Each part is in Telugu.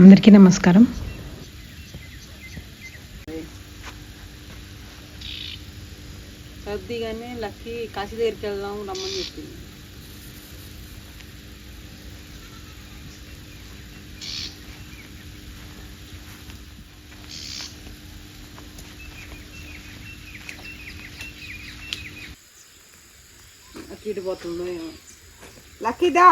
అందరికీ నమస్కారం. సర్దిగానే లక్కీ కాశీ దగ్గరికి వెళ్దాం రమ్మని చెప్పింది. లక్కీ ఇటు పోతుందో ఏమో. లక్కీదా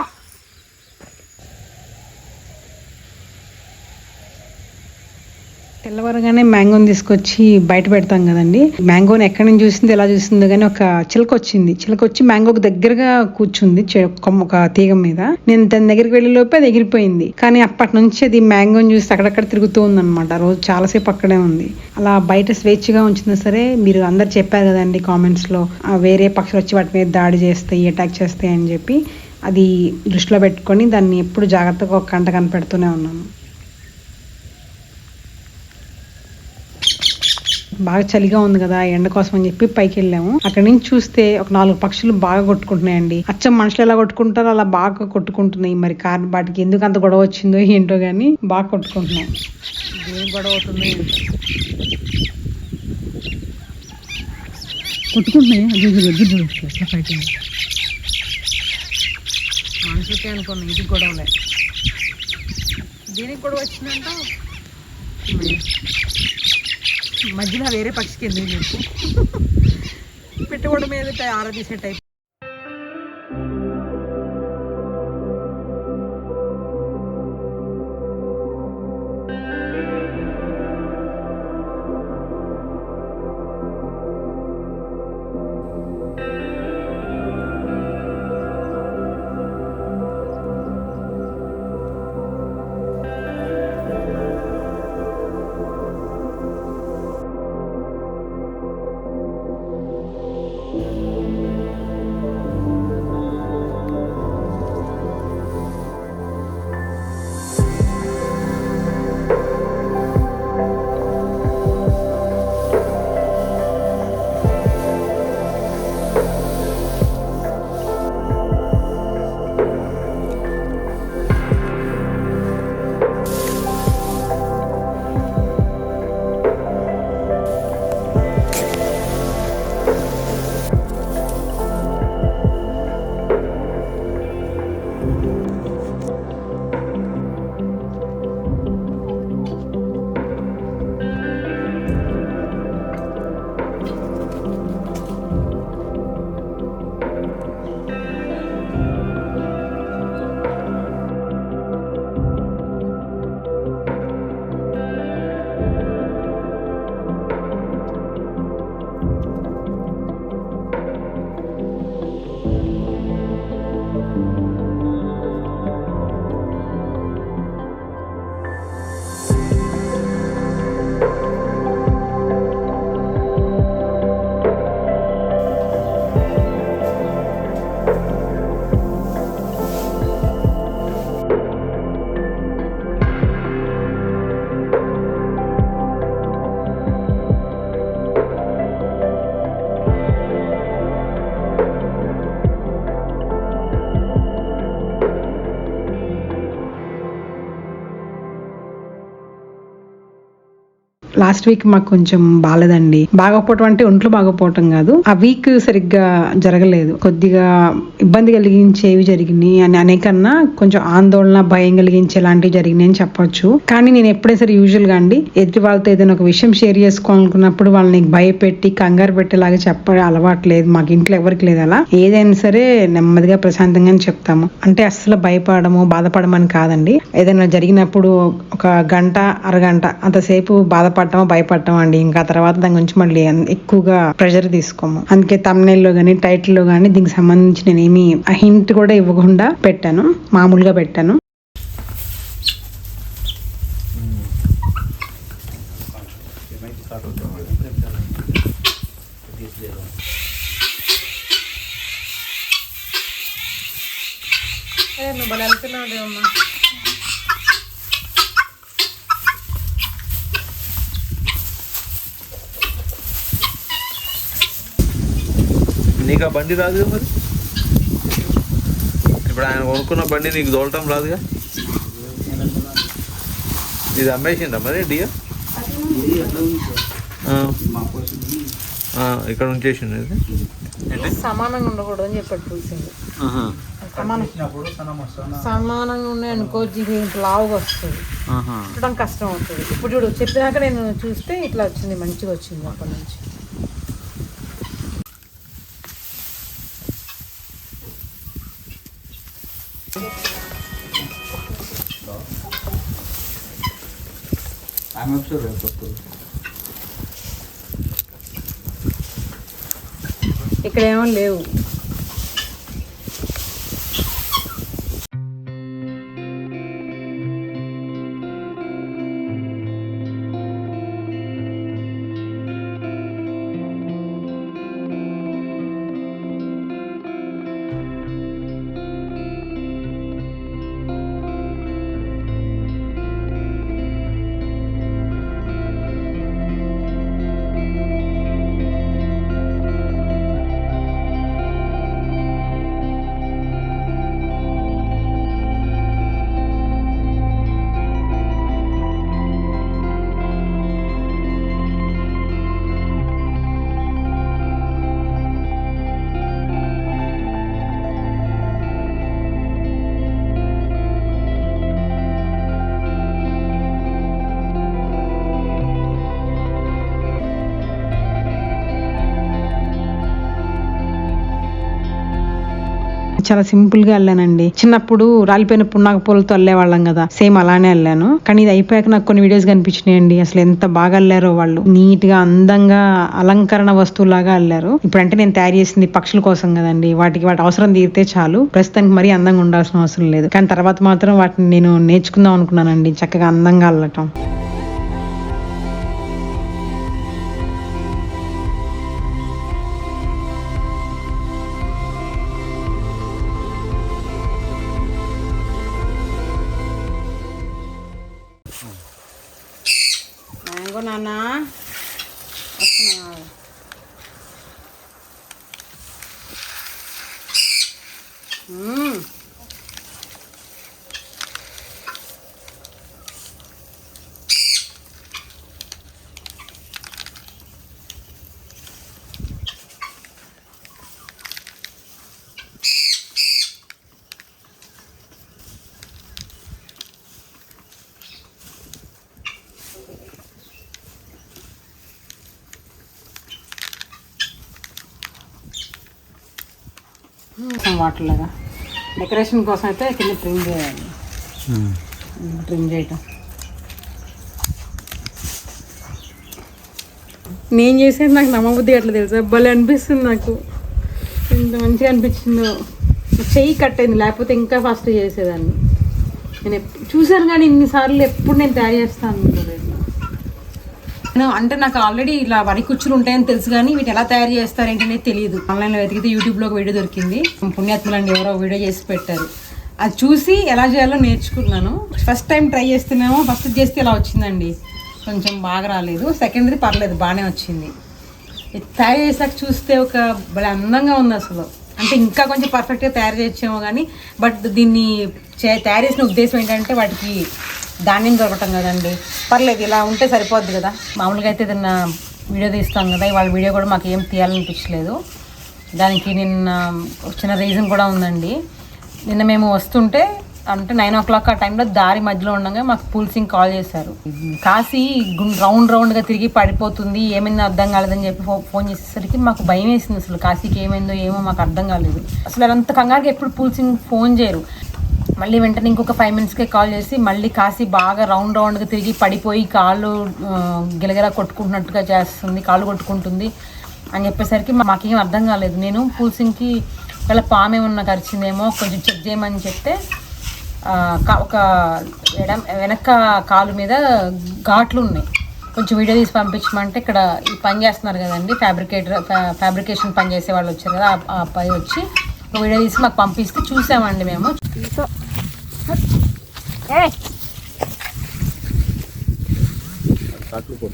తెల్లవారుగానే మ్యాంగోని తీసుకొచ్చి బయట పెడతాం కదండి. మ్యాంగోని ఎక్కడి నుంచి చూసింది ఎలా చూసిందో కానీ ఒక చిలక వచ్చింది చిలక వచ్చి మ్యాంగోకి దగ్గరగా కూర్చుంది చె- కొమ్మ ఒక తీగ మీద. నేను దాని దగ్గరికి వెళ్ళే లోపే అది ఎగిరిపోయింది. కానీ అప్పటి నుంచి అది మ్యాంగోని చూసి అక్కడక్కడ తిరుగుతూ ఉందన్నమాట. రోజు చాలాసేపు అక్కడే ఉంది. అలా బయట స్వేచ్ఛగా ఉంచినా సరే మీరు అందరు చెప్పారు కదండి కామెంట్స్లో వేరే పక్షులు వచ్చి వాటి మీద దాడి చేస్తాయి అటాక్ చేస్తాయి అని చెప్పి. అది దృష్టిలో పెట్టుకొని దాన్ని ఎప్పుడు జాగ్రత్తగా ఒక కంట కనిపెడుతూనే ఉన్నాను బాగా చలిగా ఉంది కదా ఎండ కోసం అని చెప్పి పైకి వెళ్ళాము. అక్కడ నుంచి చూస్తే ఒక నాలుగు పక్షులు బాగా కొట్టుకుంటున్నాయండి. అచ్చం మనుషులు ఎలా కొట్టుకుంటారో అలా బాగా కొట్టుకుంటున్నాయి. మరి కారణం వాటికి ఎందుకు అంత గొడవ వచ్చిందో ఏంటో గానీ బాగా కొట్టుకుంటున్నాయి. ఏం గొడవ అవుతుంది? కొట్టుకుంటున్నాయి. ఎట్లా ఫైటింగ్ మనుషులకే అనుకున్నా ఇది గొడవలే. దీనికి గొడవ వచ్చిందంట మధ్యలో వేరే పక్షికి ఎందుకు చెప్పు? పెట్టుకోవడం మీద ఆరాధీసే టైప్ లాస్ట్ వీక్ మాకు కొంచెం బాగాలేదండి బాగోపోవటం అంటే ఒంట్లో బాగోపోవటం కాదు. ఆ వీక్ సరిగ్గా జరగలేదు. కొద్దిగా ఇబ్బంది కలిగించేవి జరిగినాయి అని అనేకన్నా కొంచెం ఆందోళన భయం కలిగించే లాంటివి జరిగినాయి అని చెప్పొచ్చు. కానీ నేను ఎప్పుడైనా సరే యూజువల్గా అండి ఎదుటి వాళ్ళతో ఏదైనా ఒక విషయం షేర్ చేసుకోవాలనుకున్నప్పుడు వాళ్ళని భయపెట్టి కంగారు పెట్టేలాగా చెప్పడం అలవాటు లేదు. మాకు ఇంట్లో ఎవరికి లేదు అలా. ఏదైనా సరే నెమ్మదిగా ప్రశాంతంగా చెప్తాము. అంటే అస్సలు భయపడము బాధపడమని కాదండి. ఏదైనా జరిగినప్పుడు ఒక గంట అరగంట అంతసేపు బాధపడ భయపడటం అండి ఇంకా తర్వాత దాని గురించి మళ్ళీ ఎక్కువగా ప్రెషర్ తీసుకోము. అందుకే తమ్నెల్లో గానీ టైటిల్లో గానీ దీనికి సంబంధించి నేను ఏమి హింట్ కూడా ఇవ్వకుండా పెట్టాను. మామూలుగా పెట్టాను. నువ్వు వెళ్తున్నావు నీకు ఆ బండి రాదుగా మరి? ఇప్పుడు ఆయన కొనుక్కున్న బండి నీకు దోలటం రాదుగా? ఇది అమ్మేసిందా మరి డియా? ఇక్కడ ఉంచేసింది ఇది. ఏంటి సమానంగా ఉండకూడదు అని చెప్పాడు మసాలా సమానంగా ఉన్నాయి అనుకో ఇది లావుగా వస్తుంది. చూడడం కష్టం అవుతుంది. ఇప్పుడు చూడు చెప్పినాక నేను చూస్తే ఇట్లా వచ్చింది మంచిగా వచ్చింది అప్పటి నుంచి. ఆమె ఒకసారి రేపు ఇక్కడ ఏమో లేవు. చాలా సింపుల్గా వెళ్ళానండి చిన్నప్పుడు రాలిపోయిన పున్నాక పూలతో వెళ్ళేవాళ్ళం కదా. సేమ్ అలానే వెళ్ళాను కానీ ఇది అయిపోయాక నాకు కొన్ని వీడియోస్ కనిపించినాయండి. అసలు ఎంత బాగా వెళ్ళారో వాళ్ళు. నీట్గా అందంగా అలంకరణ వస్తువులాగా వెళ్ళారు ఇప్పుడంటే నేను తయారు చేసింది పక్షుల కోసం కదండి. వాటికి వాటి అవసరం తీరితే చాలు. ప్రస్తుతానికి మరీ అందంగా ఉండాల్సిన అవసరం లేదు. కానీ తర్వాత మాత్రం వాటిని నేను నేర్చుకుందాం అనుకున్నానండి. చక్కగా అందంగా వెళ్ళటం మ్యాంగో నాన్న వస్తున్నా Mmm. వాటర్ లాగా డెకరేషన్ కోసం అయితే కింద ట్రిమ్ చేయాలి. ట్రిమ్ చేయటం. నేను చేసేది నాకు నమ్మబుద్ధి అట్లా తెలుసా? భలే అనిపిస్తుంది నాకు. ఎంత మంచిగా అనిపించిందో. చెయ్యి కట్టయింది లేకపోతే ఇంకా ఫస్ట్ చేసేదాన్ని. నేను చూశాను కానీ ఇన్నిసార్లు ఎప్పుడు నేను తయారు చేస్తాను అంటే నాకు ఆల్రెడీ ఇలా వరి కుచ్చులు ఉంటాయని తెలుసు కానీ వీటి ఎలా తయారు చేస్తారు ఏంటనేది తెలియదు ఆన్లైన్లో వెతికితే యూట్యూబ్లో ఒక వీడియో దొరికింది. పుణ్యాత్ములండి ఎవరో వీడియో చేసి పెట్టారు. అది చూసి ఎలా చేయాలో నేర్చుకున్నాను. ఫస్ట్ టైం ట్రై చేస్తున్నాము ఫస్ట్ చేస్తే ఇలా వచ్చిందండి. కొంచెం బాగా రాలేదు. సెకండ్ది పర్లేదు బాగానే వచ్చింది. తయారు చేసాక చూస్తే ఒక భలే అందంగా ఉంది అసలు. అంటే ఇంకా కొంచెం పర్ఫెక్ట్గా తయారు చేయొచ్చేమో కానీ బట్ దీన్ని చే- తయారు చేసిన ఉద్దేశం ఏంటంటే వాటికి ధాన్యం దొరకటం కదండి. పర్లేదు ఇలా ఉంటే సరిపోద్ది కదా. మామూలుగా అయితే నిన్న వీడియో తీస్తాం కదా ఇవాళ వీడియో కూడా మాకు ఏం తీయాలనిపించలేదు. దానికి నిన్న వచ్చిన రీజన్ కూడా ఉందండి. నిన్న మేము వస్తుంటే అంటే నైన్ ఓ క్లాక్ ఆ టైంలో దారి మధ్యలో ఉండగా మాకు పూల్సింగ్ కాల్ చేశారు. కాశీ రౌండ్ రౌండ్గా తిరిగి పడిపోతుంది ఏమైందో అర్థం కాలేదని చెప్పి ఫో- ఫోన్ చేసేసరికి మాకు భయం వేసింది అసలు. కాశీకి ఏమైందో ఏమో మాకు అర్థం కాలేదు. అసలు అంత కంగారుగా ఎప్పుడు పూల్సింగ్ ఫోన్ చేయరు. మళ్ళీ వెంటనే ఇంకొక ఫైవ్ మినిట్స్కే కాల్ చేసి మళ్ళీ కాసి బాగా రౌండ్ రౌండ్గా తిరిగి పడిపోయి కాళ్ళు ఆ, గిలగిలా కొట్టుకుంటున్నట్టుగా చేస్తుంది కాళ్ళు కొట్టుకుంటుంది అని చెప్పేసరికి మాకేం అర్థం కాలేదు. నేను పూల్సింగ్కి ఒకవేళ పాము ఏమన్నా కరిచిందేమో కొంచెం చెక్ చేయమని చెప్తే ఒక ఎడం వెనక కాలు మీద ఘాట్లు ఉన్నాయి. కొంచెం వీడియో తీసి పంపించమంటే ఇక్కడ ఈ పని చేస్తున్నారు కదండి ఫ్యాబ్రికేటర్ ఫ్యాబ్రికేషన్ పని చేసే వాళ్ళు వచ్చారు కదా ఆ- ఆ వచ్చి ఒక వీడియో తీసి మాకు పంపిస్తే చూసామండి మేము. Eh. Satu pun.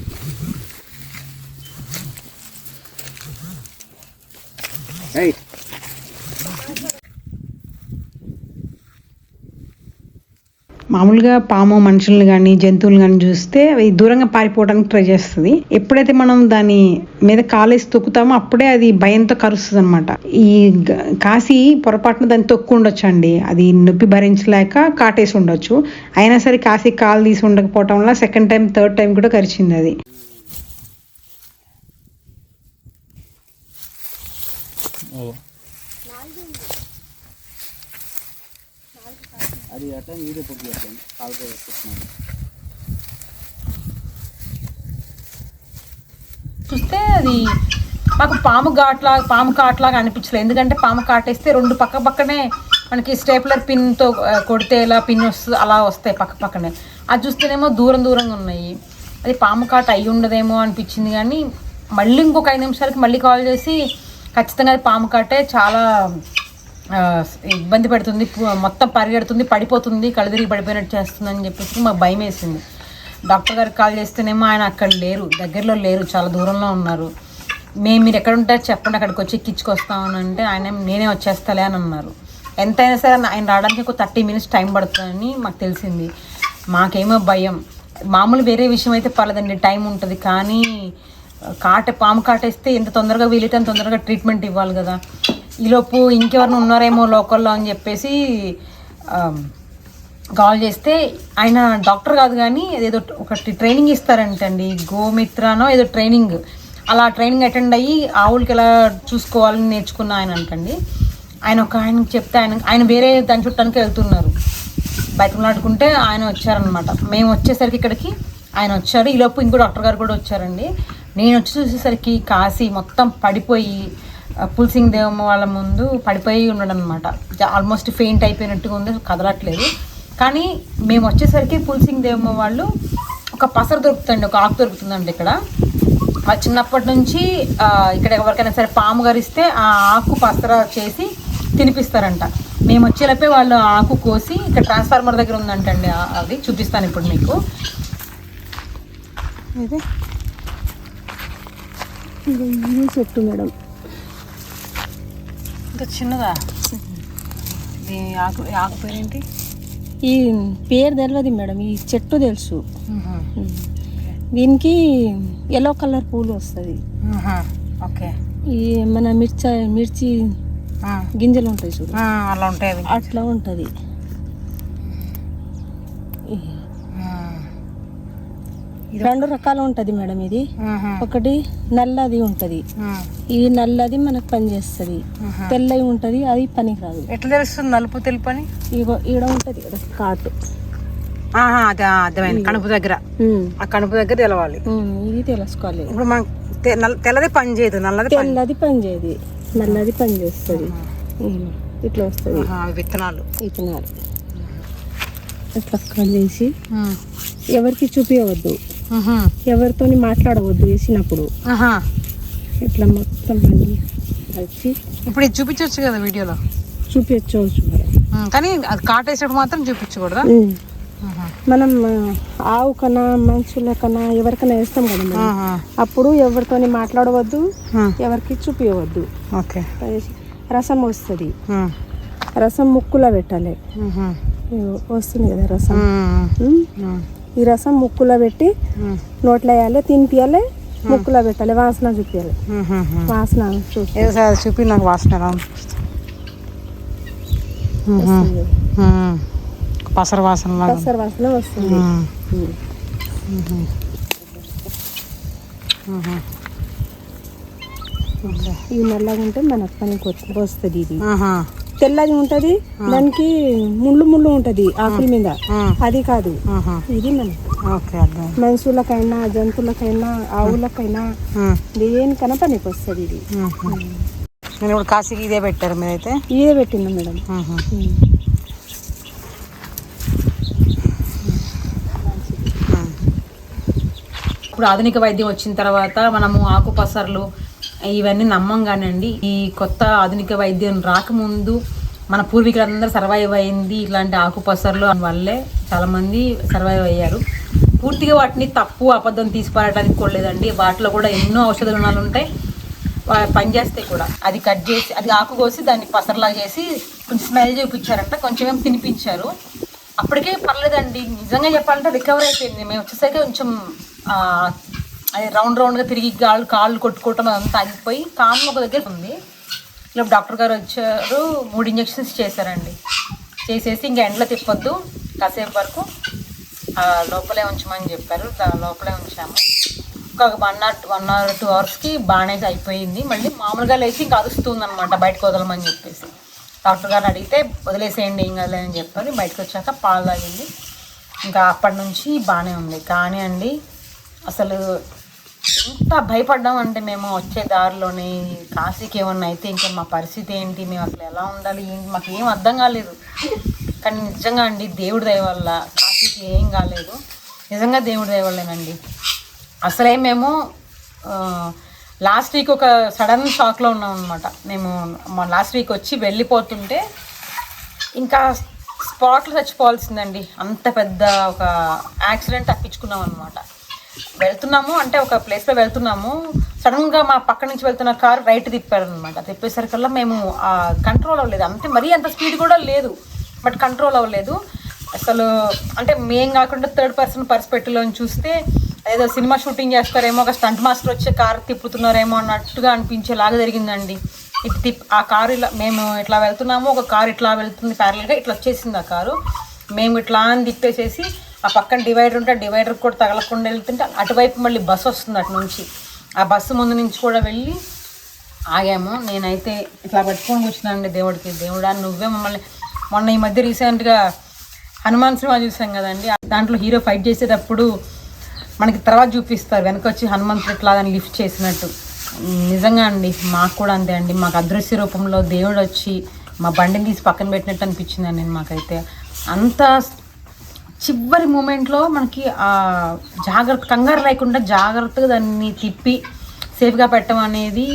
Hey. మామూలుగా పాము మనుషుల్ని కానీ జంతువులు కానీ చూస్తే అవి దూరంగా పారిపోవడానికి ట్రై చేస్తుంది. ఎప్పుడైతే మనం దాని మీద కాలేసి తొక్కుతామో అప్పుడే అది భయంతో కరుస్తుంది అనమాట ఈ కాసి పొరపాటున దాన్ని తొక్కు ఉండొచ్చు అండి అది నొప్పి భరించలేక కాటేసి ఉండొచ్చు. అయినా సరే కాసి కాలు తీసి ఉండకపోవటం వల్ల సెకండ్ టైం థర్డ్ టైం కూడా కరిచింది అది. Oh. అది అట్లా వీడియో పొగ్గి చేస్తాను కాలుతో పెట్టుకున్నాను చూస్తే అది మాకు పాము ఘాట్లా పాము కాట్లాగా అనిపించలేదు. ఎందుకంటే పాము కాటేస్తే రెండు పక్క పక్కనే మనకి స్టేప్లర్ పిన్తో కొడితే ఇలా పిన్ వస్తుంది అలా వస్తాయి పక్క పక్కనే. అది చూస్తేనేమో దూరం దూరంగా ఉన్నాయి. అది పాము కాట అయి ఉండదేమో అనిపించింది కానీ మళ్ళీ ఇంకొక ఐదు నిమిషాలకి మళ్ళీ కాల్ చేసి ఖచ్చితంగా అది పాము కాటే చాలా ఇబ్బంది పెడుతుంది మొత్తం పరిగెడుతుంది పడిపోతుంది కళ్ళదిరిగి పడిపోయినట్టు చేస్తుంది అని చెప్పేసి మాకు భయం వేసింది. డాక్టర్ గారికి కాల్ చేస్తేనేమో ఆయన అక్కడ లేరు దగ్గరలో లేరు చాలా దూరంలో ఉన్నారు. మేము మీరు ఎక్కడ ఉంటారో చెప్పండి అక్కడికి వచ్చి ఎక్కించుకొస్తామని అంటే ఆయన నేనే వచ్చేస్తాలే అని అన్నారు. ఎంతైనా సరే ఆయన రావడానికి ఒక థర్టీ మినిట్స్ టైం పడుతుందని మాకు తెలిసింది. మాకేమో భయం. మామూలు వేరే విషయం అయితే పర్లేదండి టైం ఉంటుంది కానీ కాట పాము కాటేస్తే ఎంత తొందరగా వీలైతే అంత తొందరగా ట్రీట్మెంట్ ఇవ్వాలి కదా. ఈలోపు ఇంకెవరైనా ఉన్నారేమో లోకల్లో అని చెప్పేసి కాల్ చేస్తే ఆయన డాక్టర్ కాదు కానీ ఏదో ఒకటి ట్రైనింగ్ ఇస్తారంటండి. గోమిత్రానో ఏదో ట్రైనింగ్. అలా ట్రైనింగ్ అటెండ్ అయ్యి ఆవులకి ఎలా చూసుకోవాలని నేర్చుకున్న ఆయన అంటండి. ఆయన ఒక ఆయనకి చెప్తే ఆయన ఆయన వేరే దాని చుట్టానికి వెళ్తున్నారు. బయటలాడుకుంటే ఆయన వచ్చారనమాట మేము వచ్చేసరికి ఇక్కడికి ఆయన వచ్చారు. ఈలోపు ఇంకో డాక్టర్ గారు కూడా వచ్చారండి. నేను వచ్చి చూసేసరికి కాసి మొత్తం పడిపోయి పుల్సింగ్ దేవమ్మ వాళ్ళ ముందు పడిపోయి ఉండడం అనమాట ఆల్మోస్ట్ ఫెయింట్ అయిపోయినట్టుగా ఉంది కదలట్లేదు. కానీ మేము వచ్చేసరికి పుల్సింగ్ దేవమ్మ వాళ్ళు ఒక పసరు దొరుకుతుంది ఒక ఆకు దొరుకుతుందండి ఇక్కడ. ఆ చిన్నప్పటి నుంచి ఇక్కడ ఎవరికైనా సరే పాము గరిస్తే ఆ ఆకు పసర చేసి తినిపిస్తారంట. మేము వచ్చేలోపే వాళ్ళు ఆకు కోసి ఇక్కడ ట్రాన్స్ఫార్మర్ దగ్గర ఉందంటండి అది చూపిస్తాను ఇప్పుడు మీకు. ఇది. ఇది చెట్టు మేడం. ఇంకా చిన్నదా? ఇది ఆకు ఆకు పేరేంటి? ఈ పేరు తెలియదు మేడం ఈ చెట్టు తెలుసు. దీనికి ఎల్లో కలర్ పూలు వస్తుంది. ఓకే. ఈ మన మిర్చ మిర్చి గింజలు ఉంటాయి చూడు. అలా ఉంటాయి అట్లా ఉంటుంది. రెండు రకాలు ఉంటుంది మేడం ఇది. ఒకటి నల్లది ఉంటుంది. ఈ నల్లది మనకు పని చేస్తుంది. తెల్లది ఉంటుంది అది పనికి రాదు ఎట్లా తెలుస్తుంది నలుపు తెలుపు అని ఇగో ఈడ ఉంటుంది కదా కాటు. అర్థమైంది. కణుపు దగ్గర. ఆ కణుపు దగ్గర తెలవాలి. ఇది తెలుసుకోవాలి. ఇప్పుడు మనం తెల్లది పని చేయదు నల్లది పని. తెల్లది పని చేయదు. నల్లది పని చేస్తుంది. ఇట్లా వస్తుంది. విత్తనాలు. ఇట్లా కలిసి ఎవరికి చూపించవద్దు ఎవరితోని మాట్లాడవద్దు వేసినప్పుడు. ఇట్లా మొత్తం అన్ని కలిసి ఇప్పుడు ఇది చూపించవచ్చు కదా వీడియోలో? చూపించవచ్చు కానీ అది కాటేసేటప్పుడు మాత్రం చూపించకూడదా. మనం ఆవు కన్నా మనుషుల కన్నా ఎవరికైనా వేస్తాం కదా. అప్పుడు ఎవరితోని మాట్లాడవద్దు ఎవరికి చూపించవద్దు ఓకే. రసం వస్తుంది. రసం ముక్కులో పెట్టాలి. వస్తుంది కదా రసం. ఈ రసం ముక్కులో పెట్టి నోట్లో వేయాలి తినిపియాలి ముక్కులో పెట్టాలి వాసన చూపించాలి. వాసన చూపి నాకు వాసన. పసర వాసన. పసరు వాసన వస్తుంది. ఇవి నల్లగా ఉంటే మనకు పనికి వస్తుంది ఇది. తెల్లది ఉంటది దానికి ముళ్ళు ముళ్ళు ఉంటది ఆకుల మీద. అది కాదు. ఇది అర్థం మనుషులకైనా జంతువులకైనా ఆవులకైనా దేనికైనా పనికి వస్తుంది ఇది. నేను ఇప్పుడు కాశీకి ఇదే పెట్టారు మీరైతే? ఇదే పెట్టిందా మేడం. ఇప్పుడు ఆధునిక వైద్యం వచ్చిన తర్వాత మనము ఆకుపసర్లు ఇవన్నీ నమ్మంగానండి. ఈ కొత్త ఆధునిక వైద్యం రాకముందు మన పూర్వీకులందరూ సర్వైవ్ అయింది ఇట్లాంటి ఆకుపసర్లు వల్లే చాలామంది సర్వైవ్ అయ్యారు. పూర్తిగా వాటిని తప్పు అబద్ధం తీసిపారడానికి కూడా లేదండి. వాటిలో కూడా ఎన్నో ఔషధ గుణాలు ఉంటాయి. వా- పనిచేస్తాయి కూడా. అది కట్ చేసి అది ఆకు కోసి దాన్ని పసర్లా చేసి కొంచెం స్మెల్ చూపించారంట. కొంచెం ఏం తినిపించారు. అప్పటికే పర్లేదండి. నిజంగా చెప్పాలంటే రికవర్ అయిపోయింది. మేము వచ్చేసరికి కొంచెం అది రౌండ్ రౌండ్గా తిరిగి కాళ్ళు కాళ్ళు కొట్టుకోవటం అదంతా ఆగిపోయి కాళ్ళు ఒక దగ్గర ఉంది. ఇలా డాక్టర్ గారు వచ్చారు మూడు ఇంజెక్షన్స్ చేశారండి. చేసేసి ఇంకా ఎండలో తిప్పొద్దు కాసేపు వరకు లోపలే ఉంచమని చెప్పారు లోపలే ఉంచాము. ఒక one hour one hour two అవర్స్కి బాగానే అయిపోయింది. మళ్ళీ మామూలుగా లేచి ఇంకా అరుస్తుంది అనమాట బయటకు వదలమని చెప్పేసి. డాక్టర్ గారు అడిగితే వదిలేసేయండి ఏం కాదులే అని చెప్పారు. బయటకు వచ్చాక పాలు తాగింది. ఇంకా అప్పటి నుంచి బాగానే ఉంది. కానీ అండి అసలు ఎంత భయపడ్డాం అంటే మేము వచ్చే దారిలోనే కాశీకి ఏమన్నా అయితే ఇంకా మా పరిస్థితి ఏంటి? మేము అసలు ఎలా ఉండాలి? ఏంటి మాకు ఏం అర్థం కాలేదు. కానీ నిజంగా అండి దేవుడి దయ వల్ల కాశీకి ఏం కాలేదు. నిజంగా దేవుడి దయ వల్లేనండి. అసలే మేము లాస్ట్ వీక్ ఒక సడన్ షాక్లో ఉన్నాం అనమాట మేము లాస్ట్ వీక్ వచ్చి వెళ్ళిపోతుంటే ఇంకా స్పాట్లో చచ్చిపోవాల్సిందండి. అంత పెద్ద ఒక యాక్సిడెంట్ తప్పించుకున్నాం అనమాట వెళ్తున్నాము అంటే ఒక ప్లేస్లో వెళ్తున్నాము. సడన్గా మా పక్క నుంచి వెళ్తున్న కారు రైట్ తిప్పారనమాట తిప్పేసరికల్లా మేము కంట్రోల్ అవ్వలేదు. అంతే మరీ అంత స్పీడ్ కూడా లేదు. బట్ కంట్రోల్ అవ్వలేదు. అసలు అంటే మేం కాకుండా థర్డ్ పర్సన్ పర్స్పెక్టివ్లోని చూస్తే ఏదో సినిమా షూటింగ్ చేస్తారేమో ఒక స్టంట్ మాస్టర్ వచ్చే కారు తిప్పుతున్నారేమో అన్నట్టుగా అనిపించేలాగా జరిగిందండి. ఇటు తిప్ ఆ కారు ఇలా మేము ఇట్లా వెళ్తున్నాము ఒక కారు ఇట్లా వెళ్తుంది ప్యారల్గా ఇట్లా వచ్చేసింది ఆ కారు. మేము ఇట్లా అని తిప్పేసేసి ఆ పక్కన డివైడర్ ఉంటే డివైడర్ కూడా తగలకుండా వెళ్తుంటే అటువైపు మళ్ళీ బస్సు వస్తుంది అటు నుంచి. ఆ బస్సు ముందు నుంచి కూడా వెళ్ళి ఆగాము. నేనైతే ఇట్లా పట్టుకొని కూర్చున్నానండి దేవుడికి. దేవుడా నువ్వే మమ్మల్ని మొన్న ఈ మధ్య రీసెంట్గా హనుమాన్ సినిమా చూసాం కదండి. దాంట్లో హీరో ఫైట్ చేసేటప్పుడు మనకి తర్వాత చూపిస్తారు. వెనక వచ్చి హనుమంతుడు ఇట్లా దాన్ని లిఫ్ట్ చేసినట్టు. నిజంగా అండి మాకు కూడా అంతే అండి. మాకు అదృశ్య రూపంలో దేవుడు వచ్చి మా బండిని తీసి పక్కన పెట్టినట్టు అనిపించిందండి మాకైతే. అంత చివరి మూమెంట్లో మనకి జాగ్రత్త కంగారు లేకుండా జాగ్రత్తగా దాన్ని తిప్పి సేఫ్గా పెట్టడం అనేది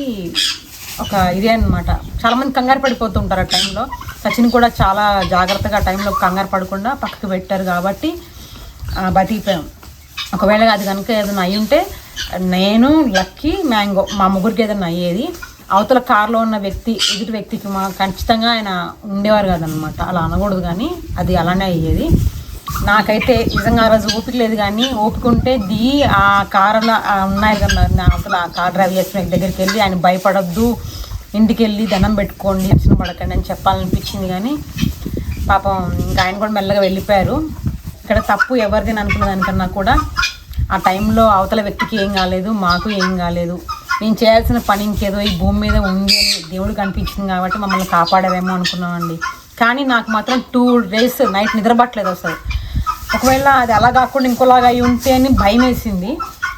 ఒక ఇదే అనమాట చాలామంది కంగారు పడిపోతుంటారు ఆ టైంలో సచిన్ కూడా చాలా జాగ్రత్తగా ఆ టైంలో కంగారు పడకుండా పక్కకు పెట్టారు కాబట్టి బతికిపోయాం. ఒకవేళ అది కనుక ఏదైనా అయి ఉంటే నేను లక్కీ మ్యాంగో మా ముగ్గురికి ఏదైనా అయ్యేది. అవతల కారులో ఉన్న వ్యక్తి ఎదుటి వ్యక్తికి మా ఖచ్చితంగా ఆయన ఉండేవారు కదనమాట అలా అనకూడదు కానీ అది అలానే అయ్యేది. నాకైతే నిజంగా ఆ రోజు ఓపిక లేదు కానీ ఓపిక ఉంటే దిగి ఆ కారులో ఉన్నాయి కదా అసలు అవతల ఆ కార్ డ్రైవ్ చేసిన దగ్గరికి వెళ్ళి ఆయన భయపడొద్దు ఇంటికి వెళ్ళి దండం పెట్టుకోండి టెన్షన్ పడకండి అని చెప్పాలనిపించింది కానీ పాపం ఇంకా ఆయన కూడా మెల్లగా వెళ్ళిపోయారు. ఇక్కడ తప్పు ఎవరిది అనుకున్న దానికన్నా కూడా ఆ టైంలో అవతల వ్యక్తికి ఏం కాలేదు మాకు ఏం కాలేదు. నేను చేయాల్సిన పని ఇంకేదో ఈ భూమి మీద ఉంది అని దేవుడికి అనిపించింది కాబట్టి మమ్మల్ని కాపాడారేమో అనుకున్నామండి. కానీ నాకు మాత్రం టూ డేస్ నైట్ నిద్రపట్టలేదు అసలు. ఒకవేళ అది అలా కాకుండా ఇంకోలాగా అయి ఉంటే అని భయం వేసింది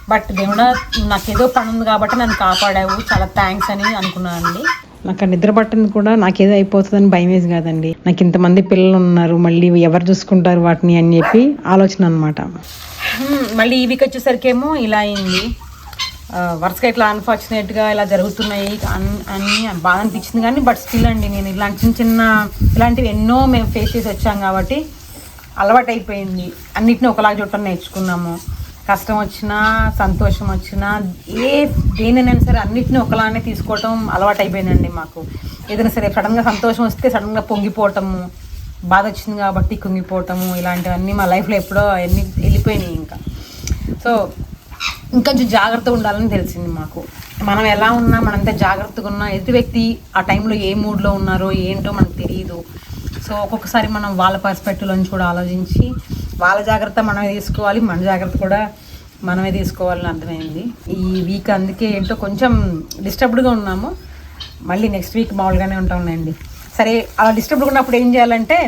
బట్ దేవుడా నాకు ఏదో పని ఉంది కాబట్టి నన్ను కాపాడావు. చాలా థ్యాంక్స్ అని అనుకున్నానండి నాకు నిద్ర పట్టింది కూడా నాకేదో అయిపోతుందని భయం వేసి కాదండి. నాకు ఇంతమంది పిల్లలు ఉన్నారు మళ్ళీ ఎవరు చూసుకుంటారు వాటిని అని చెప్పి ఆలోచన అనమాట మళ్ళీ ఈ వీక్ వచ్చేసరికి ఏమో ఇలా అయింది. వరుసగా ఇట్లా అన్ఫార్చునేట్గా ఇలా జరుగుతున్నాయి అన్- అని బాధ అనిపించింది కానీ బట్ స్టిల్ అండి నేను ఇలాంటి చిన్న చిన్న ఇలాంటివి ఎన్నో మేము ఫేస్ చేసి వచ్చాం కాబట్టి అలవాటైపోయింది. అన్నిటిని ఒకలాగా చూడటం నేర్చుకున్నాము. కష్టం వచ్చినా సంతోషం వచ్చినా ఏ దేనినైనా సరే అన్నిటిని ఒకలానే తీసుకోవటం అలవాటైపోయిందండి మాకు. ఏదైనా సరే సడన్గా సంతోషం వస్తే సడన్గా పొంగిపోవటము బాధ వచ్చింది కాబట్టి కుంగిపోవటము ఇలాంటివన్నీ మా లైఫ్లో ఎప్పుడో అన్ని వెళ్ళిపోయినాయి ఇంకా. సో ఇంకొంచెం జాగ్రత్తగా ఉండాలని తెలిసింది మాకు. మనం ఎలా ఉన్నా మనంత జాగ్రత్తగా ఉన్నా ఎదుటి వ్యక్తి ఆ టైంలో ఏ మూడ్లో ఉన్నారో ఏంటో మనకు తెలియదు సో ఒక్కొక్కసారి మనం వాళ్ళ పర్స్పెక్టివ్ కూడా ఆలోచించి వాళ్ళ జాగ్రత్త మనమే తీసుకోవాలి మన జాగ్రత్త కూడా మనమే తీసుకోవాలని అర్థమైంది. ఈ వీక్ అందుకే ఏంటో కొంచెం డిస్టర్బ్డ్గా ఉన్నాము. మళ్ళీ నెక్స్ట్ వీక్ మామూలుగానే ఉంటాంలేండి సరే అలా డిస్టర్బ్డ్గా ఉన్నప్పుడు ఏం చేయాలంటే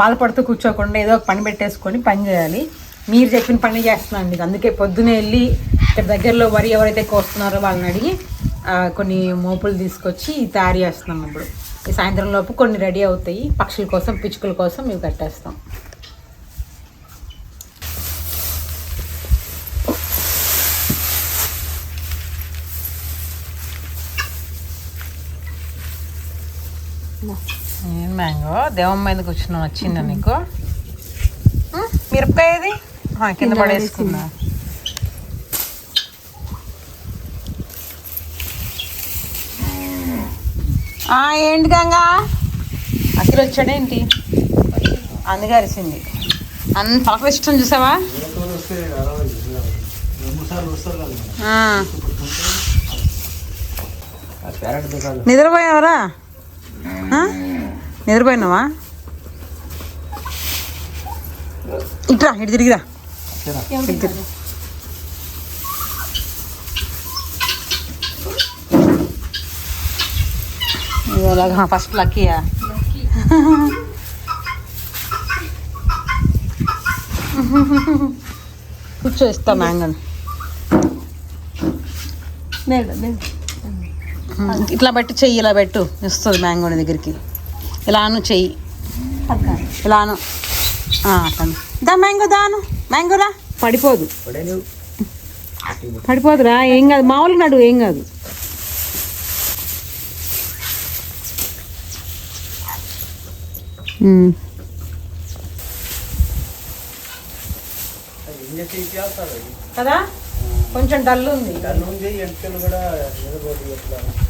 బాధపడుతూ కూర్చోకుండా ఏదో ఒక పని పెట్టేసుకొని పని చేయాలి. మీరు చెప్పిన పని చేస్తున్నాను అండి. అందుకే పొద్దునే వెళ్ళి ఇక్కడ దగ్గరలో వరి ఎవరైతే కోస్తున్నారో వాళ్ళని అడిగి కొన్ని మోపులు తీసుకొచ్చి తయారు చేస్తున్నాం ఇప్పుడు. ఈ సాయంత్రం లోపు కొన్ని రెడీ అవుతాయి. పక్షుల కోసం పిచ్చుకల కోసం ఇవి కట్టేస్తాం. ఏం మ్యాంగో? దేవం మీద కూర్చున్నాను వచ్చిందా నీకు? మిరపకాయ కింద పడేసుకున్నా ఏంటి గంగా? అఖిల్ వచ్చాడేంటి అందుకే అరిసింది అన్ని పలకరిష్టం చూసావా. నిద్రపోయావరా? నిద్రపోయినావా? ఇట్రా ఇటు తిరిగిరా. ఇటు తిరిగి. ఫస్ట్ లక్కీయా కూర్చో ఇస్తా మ్యాంగోని ఇట్లా పెట్టి చెయ్యి ఇలా పెట్టు ఇస్తుంది మ్యాంగోని దగ్గరికి. ఇలాను చెయ్యి. ఇలాను దా మ్యాంగో దాను మ్యాంగోరా పడిపోదు. పడిపోదురా ఏం కాదు. మామూలుగా నడు ఏం కాదు. కదా? కొంచెం డల్ ఉంది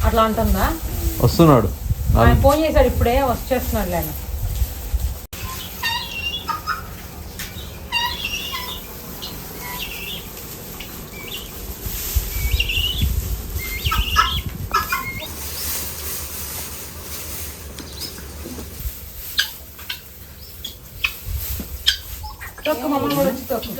అట్లా అంటుందా? వస్తున్నాడు. ఫోన్ చేశాడు ఇప్పుడే వచ్చేస్తున్నాడు లేను తొక్కు మమ్మల్ని కూడా వచ్చి తొక్కు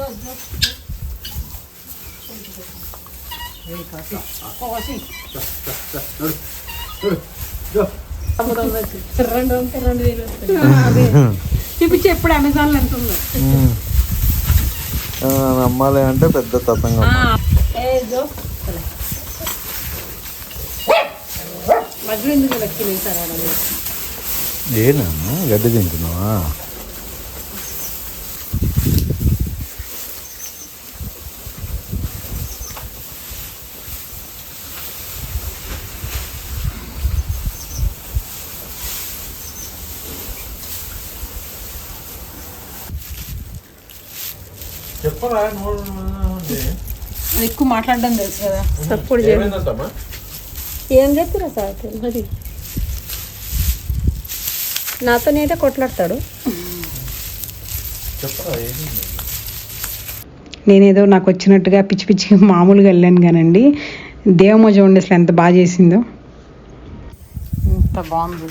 చూపించి ఎప్పుడు అమెజాన్లో ఎంత ఉందో. నమ్మాలి అంటే పెద్ద తతంగా. మధ్యలో ఎందుకు లక్కి నిలిచారా ఏనా? గడ్డి తింటున్నావా? ఎక్కువ మాట్లాడడం తెలుసు కదా. సపోర్ట్ ఏమైందమ్మా ఏం చెప్పిరా సార్? మరి. నాతోనైతే కొట్లాడతాడు. నేనేదో నాకు వచ్చినట్టుగా పిచ్చి పిచ్చిగా మామూలుగా వెళ్ళాను కానండి. దేవమ్మ చూడండి అసలు ఎంత బాగా చేసిందో. ఇంత బాగుంది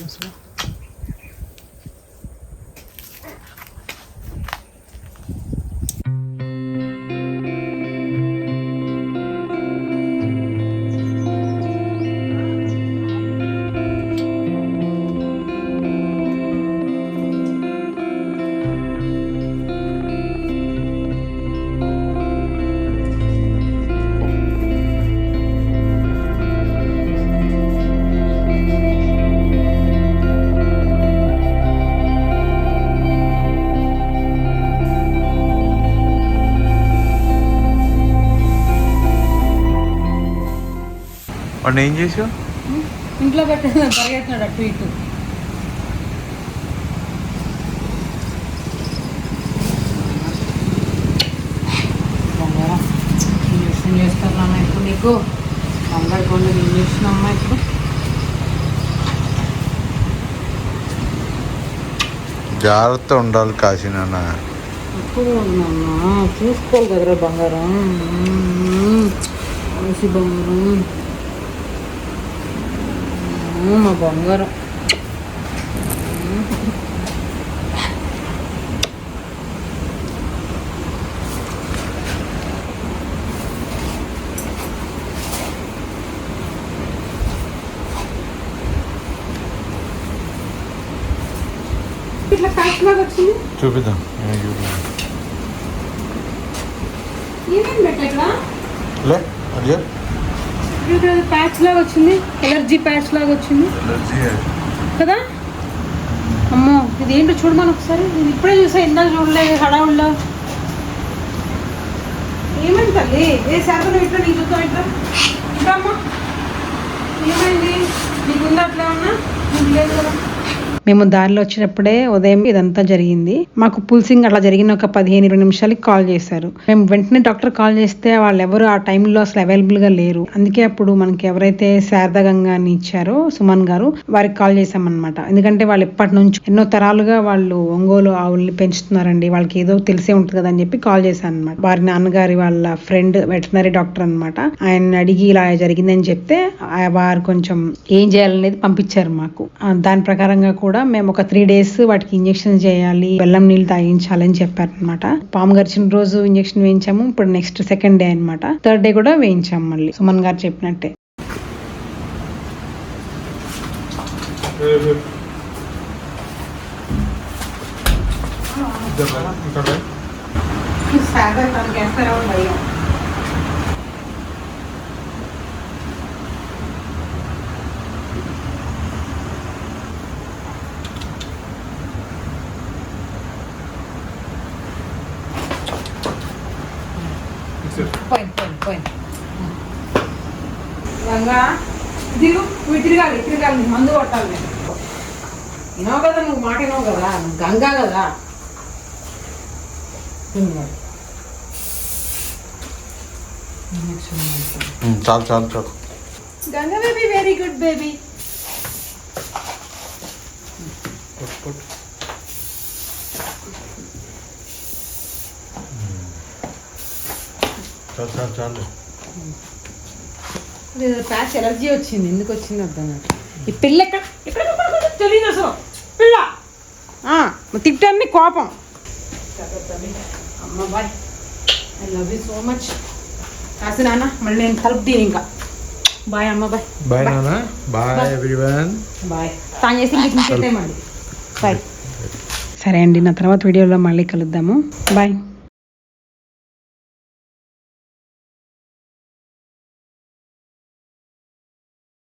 వాడిని ఏం చేసావు? ఇంట్లో పెట్టేసి పరిగెత్తున్నాడు అటు ఇటు. ఇంజక్షన్ ఇప్పుడు నీకు బంగారు కొండ ఇంజక్షన్ అమ్మా ఇప్పుడు జాగ్రత్త ఉండాలి కాశీనాన్న చూసుకోవాలి కదరా బంగారం. బంగారం. ఆ, మా బంగారం ఇట్లా ప్యాక్ లాగా వచ్చింది చూపిద్దాం ఏం చూపిద్దాం ఏమేమి పెట్టా ఇక్కడ లే అది ఇక్కడ ప్యాచ్ లాగా వచ్చింది. ఎలర్జీ ప్యాచ్ లాగా వచ్చింది. కదా? అమ్మో ఇది ఏంటో చూడమని ఒకసారి. నేను ఇప్పుడే చూసా ఇందాక చూడలేదు హడావుల్లో ఏమైంది తల్లి? ఏ శాతం ఇట్లా నీకు చూద్దాం ఇట్లా? ఇంకా అమ్మా. ఏమైంది? నీకు ఉందా అట్లా ఉన్నా నీకు లేదు కదా. మేము దారిలో వచ్చినప్పుడే ఉదయం ఇదంతా జరిగింది. మాకు పుల్సింగ్ అట్లా జరిగిన ఒక పదిహేను ఇరవై నిమిషాలకి కాల్ చేశారు. మేము వెంటనే డాక్టర్ కాల్ చేస్తే వాళ్ళు ఎవరు ఆ టైంలో అసలు అవైలబుల్గా లేరు. అందుకే అప్పుడు మనకి ఎవరైతే శారదా గంగాని ఇచ్చారో సుమన్ గారు వారికి కాల్ చేశామన్నమాట. ఎందుకంటే వాళ్ళు ఎప్పటి నుంచి ఎన్నో తరాలుగా వాళ్ళు ఒంగోలు ఆవుల్ని పెంచుతున్నారండి. వాళ్ళకి ఏదో తెలిసే ఉంటుంది కదా అని చెప్పి కాల్ చేశాను అనమాట వారి నాన్నగారి వాళ్ళ ఫ్రెండ్ వెటనరీ డాక్టర్ అన్నమాట. ఆయన అడిగి ఇలా జరిగిందని చెప్తే వారు కొంచెం ఏం చేయాలనేది పంపించారు మాకు. దాని ప్రకారంగా కూడా మేము ఒక త్రీ డేస్ వాటికి ఇంజెక్షన్ చేయాలి బెల్లం నీళ్ళు తాగించాలని చెప్పారనమాట పాము గరిచిన రోజు ఇంజెక్షన్ వేయించాము ఇప్పుడు నెక్స్ట్ సెకండ్ డే అన్నమాట. థర్డ్ డే కూడా వేయించాము మళ్ళీ సుమన్ గారు చెప్పినట్టే. పోయింది గంగా తిరుగు తిరగాలి తిరగాలి. మందు కొట్టాలి నేను. వినవు కదా నువ్వు మాట వినవు కదా. నువ్వు గంగా కదా. చాలు చాలు చాలు. Ganga baby very good baby. చాలు చాలు చాలు. ప్యాచ్ ఎలర్జీ వచ్చింది ఎందుకు వచ్చింది అర్థం నాకు ఈ పిల్ల ఎక్కడ? ఎక్కడ తెలియదు అసలు. పిల్ల. ఆ, తిట్టన్ని కోపం. అమ్మ bye I love you so much కాసి నాన్న మళ్ళీ నేను కలుపు దీని ఇంకా. బాయ్ అమ్మ బాయ్. బాయ్ నాన్న. Bye everyone. బాయ్. తాను చేసి ఇంటికి మళ్ళీ బాయ్. సరే అండి నా తర్వాత వీడియోలో మళ్ళీ కలుద్దాము. బాయ్.